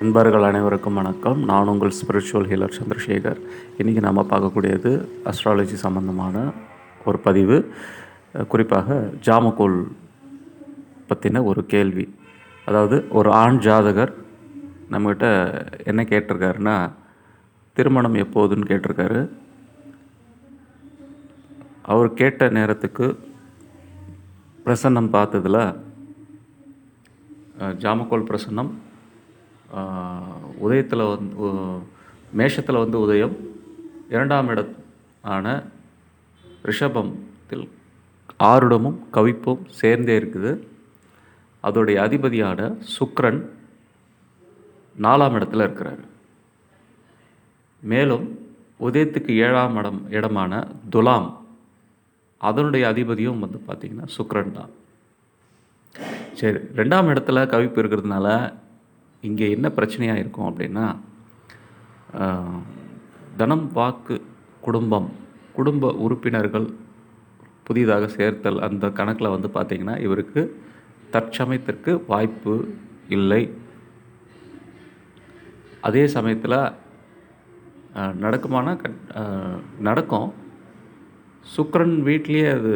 நண்பர்கள் அனைவருக்கும் வணக்கம். நான் உங்கள் ஸ்பிரிச்சுவல் ஹீலர் சந்திரசேகர். இன்றைக்கி நம்ம பார்க்கக்கூடியது அஸ்ட்ராலஜி சம்மந்தமான ஒரு பதிவு. குறிப்பாக ஜாமக்கோல் பற்றின ஒரு கேள்வி. அதாவது ஒரு ஆண் ஜாதகர் நம்மக்கிட்ட என்ன கேட்டிருக்காருன்னா திருமணம் எப்போதுன்னு கேட்டிருக்காரு. அவர் கேட்ட நேரத்துக்கு பிரசன்னம் பார்த்ததுல அஹ், ஜாமக்கோல் பிரசன்னம் உதயத்தில் வந்து மேஷத்தில் வந்து உதயம் இரண்டாம் இடம் ஆன ரிஷபத்தில் ஆருடமும் கவிப்பும் சேர்ந்தே இருக்குது. அதோடைய அதிபதியான சுக்ரன் நாலாம் இடத்துல இருக்கிறார். மேலும் உதயத்துக்கு ஏழாம் இடம் இடமான துலாம் அதனுடைய அதிபதியும் வந்து பார்த்திங்கன்னா சுக்ரன் தான். சரி ரெண்டாம் இடத்துல கவிப்பு இருக்கிறதுனால இங்கே என்ன பிரச்சனையாக இருக்கும் அப்படின்னா தனம் வாக்கு குடும்பம் குடும்ப உறுப்பினர்கள் புதிதாக சேர்த்தல் அந்த கணக்கில் வந்து பார்த்திங்கன்னா இவருக்கு தற்சமயத்திற்கு வாய்ப்பு இல்லை. அதே சமயத்தில் நடக்குமான கட் நடக்கும். சுக்கரன் வீட்லேயே அது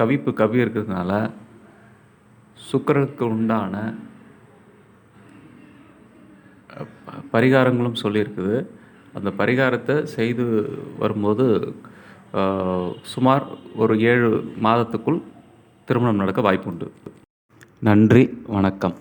கவிப்பு கவி இருக்கிறதுனால சுக்கரனுக்கு உண்டான பரிகாரங்களும் சொல்லியிருக்குது. அந்த பரிகாரத்தை செய்து வரும்போது சுமார் ஒரு ஏழு மாதத்துக்குள் திருமணம் நடக்க வாய்ப்புண்டு. நன்றி வணக்கம்.